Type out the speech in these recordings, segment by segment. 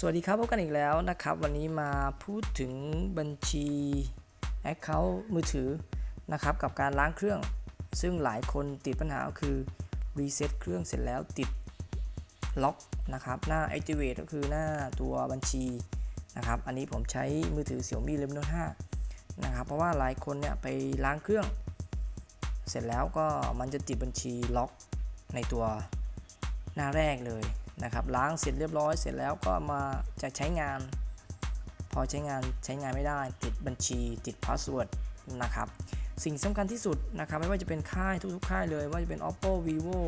สวัสดีครับพบกันอีกแล้วนะครับ วันนี้มาพูดถึงบัญชี Account มือถือนะครับกับการล้างเครื่อง ซึ่งหลายคนติดปัญหาคือรีเซ็ตเครื่องเสร็จแล้วติดล็อกนะครับหน้า Activate ก็คือหน้าตัวบัญชีนะครับอันนี้ผมใช้มือถือ Xiaomi Redmi Note 5นะครับเพราะว่าหลายคนเนี่ยไปล้างเครื่อง เสร็จแล้วก็มันจะติดบัญชีล็อกในตัวหน้าแรกเลย นะครับล้างเสร็จเรียบร้อยเสร็จแล้วก็มาจะใช้งาน พอใช้งานใช้งานไม่ได้ ติดบัญชีติดพาสเวิร์ดนะครับสิ่งสำคัญที่สุดนะครับไม่ว่าจะเป็นค่ายทุกๆ ค่ายเลยว่าจะเป็น oppo vivo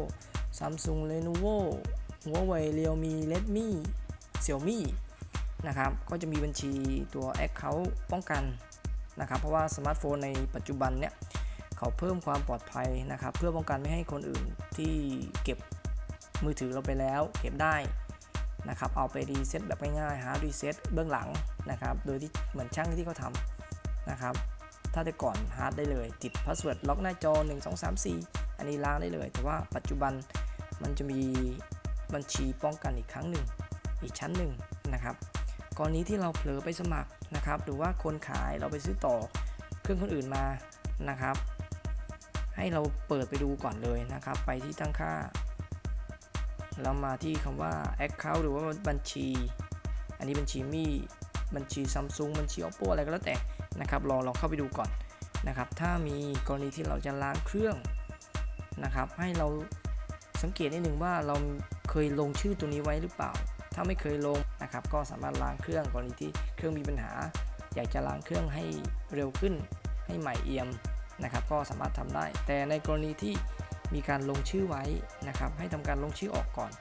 samsung lenovo huawei realme redmi xiaomi นะครับก็จะมีบัญชีตัว account ป้องกันนะครับเพราะว่าสมาร์ทโฟนในปัจจุบันเนี่ยเขาเพิ่มความปลอดภัยนะครับ เพื่อป้องกันไม่ให้คนอื่นที่เก็บ มือถือเราไปแล้วเก็บได้นะครับเอาไปรีเซ็ตแบบง่ายๆหารีเซ็ตเบื้องหลังนะครับโดยที่เหมือนช่างที่เขาทำนะครับถ้าแต่ก่อนฮาร์ดได้เลย ติดพาสเวิร์ดล็อกหน้าจอ 1 2 3 4 อันนี้ล้างได้เลย แต่ว่าปัจจุบันมันจะมีบัญชีป้องกันอีกครั้งหนึ่ง อีกชั้นหนึ่งนะครับกรณีที่เราเผลอไปสมัครนะครับหรือว่าคนขายเราไปซื้อต่อเครื่องคนอื่นมานะครับ ให้เราเปิดไปดูก่อนเลยนะครับ ไปที่ตั้งค่า แล้วมาที่คำว่า Account หรือว่าบัญชี อันนี้บัญชีมีบัญชี Samsung บัญชี Oppo อะไรก็แล้วแต่นะครับลองลองเข้าไปดูก่อนนะครับ ถ้ามีกรณีที่เราจะล้างเครื่องนะครับ ให้เราสังเกตนิดนึงว่าเราเคยลงชื่อตัวนี้ไว้หรือเปล่า ถ้าไม่เคยลงนะครับ ก็สามารถล้างเครื่องกรณีที่เครื่องมีปัญหา อยากจะล้างเครื่องให้เร็วขึ้น ให้ใหม่เอี่ยมนะครับ ก็สามารถทำได้ แต่ในกรณีที่ มีการลงชื่อไว้นะครับ ให้ทำการลงชื่อออกก่อน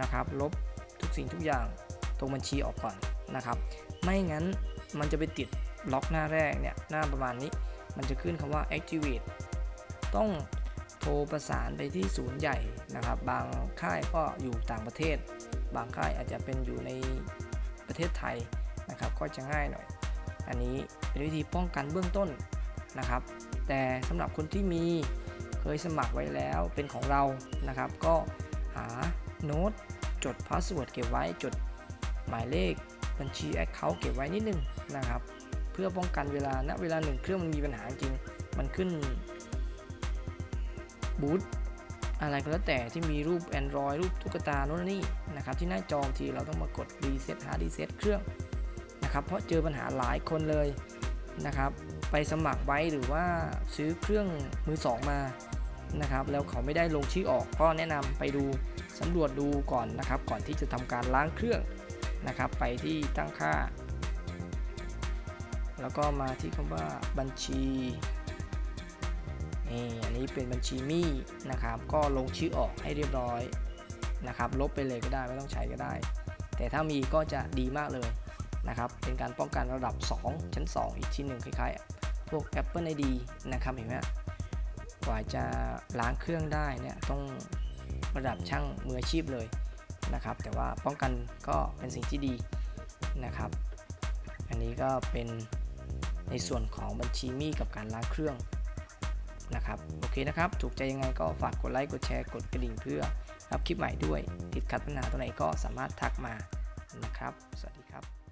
นะครับ ลบทุกสิ่งทุกอย่างตรงบัญชีออกก่อนนะครับ ไม่งั้นมันจะไปติดล็อกหน้าแรกเนี่ยหน้าประมาณนี้ มันจะขึ้นคำว่า activate ต้องโทรประสานไปที่ศูนย์ใหญ่นะครับ บางค่ายก็อยู่ต่างประเทศ บางค่ายอาจจะเป็นอยู่ในประเทศไทยนะครับ ก็จะง่ายหน่อย อันนี้เป็นวิธีป้องกันเบื้องต้นนะครับ แต่สำหรับคนที่มี เคยสมัครไว้แล้วเป็นของเรานะครับ ก็หาโน้ตจดพาสเวิร์ดเก็บไว้จดหมายเลขบัญชี Account เก็บไว้นิดนึงนะครับ เพื่อป้องกันเวลาณเวลาหนึ่งเครื่องมันมีปัญหาจริง มันขึ้นบูตอะไรก็แล้วแต่ที่มีรูป Android รูปตุ๊กตาโน่นนี่นะครับที่หน้าจอทีเราต้องมากดรีเซ็ตหารีเซ็ตเครื่องนะครับเพราะเจอปัญหาหลายคนเลยนะครับ ไปสมัครไว้หรือว่าซื้อเครื่องมือสองมา นะครับแล้วเขาไม่ได้ลงชื่อออกก็แนะนำไปดูสำรวจดูก่อนนะครับ ก่อนที่จะทำการล้างเครื่องนะครับ ไปที่ตั้งค่า แล้วก็มาที่คำว่าบัญชีนี่อันนี้เป็นบัญชีมี่นะครับ ก็ลงชื่อออกให้เรียบร้อยนะครับ ลบไปเลยก็ได้ไม่ต้องใช้ก็ได้ แต่ถ้ามีก็จะดีมากเลยนะครับ เป็นการป้องกันระดับ 2 ชั้น 2 อีกชิ้นหนึ่งคล้ายๆ พวก Apple ID นะครับเห็นไหม กว่าจะล้างเครื่องได้เนี่ยต้องระดับช่างมืออาชีพเลยนะครับ แต่ว่าป้องกันก็เป็นสิ่งที่ดีนะครับ อันนี้ก็เป็นในส่วนของบัญชีมีกับการล้างเครื่องนะครับโอเคนะครับ ถูกใจยังไงก็ฝากกดไลค์กดแชร์กดกระดิ่งเพื่อรับคลิปใหม่ด้วย ติดขัดปัญหาตัวไหนก็สามารถทักมานะครับ สวัสดีครับ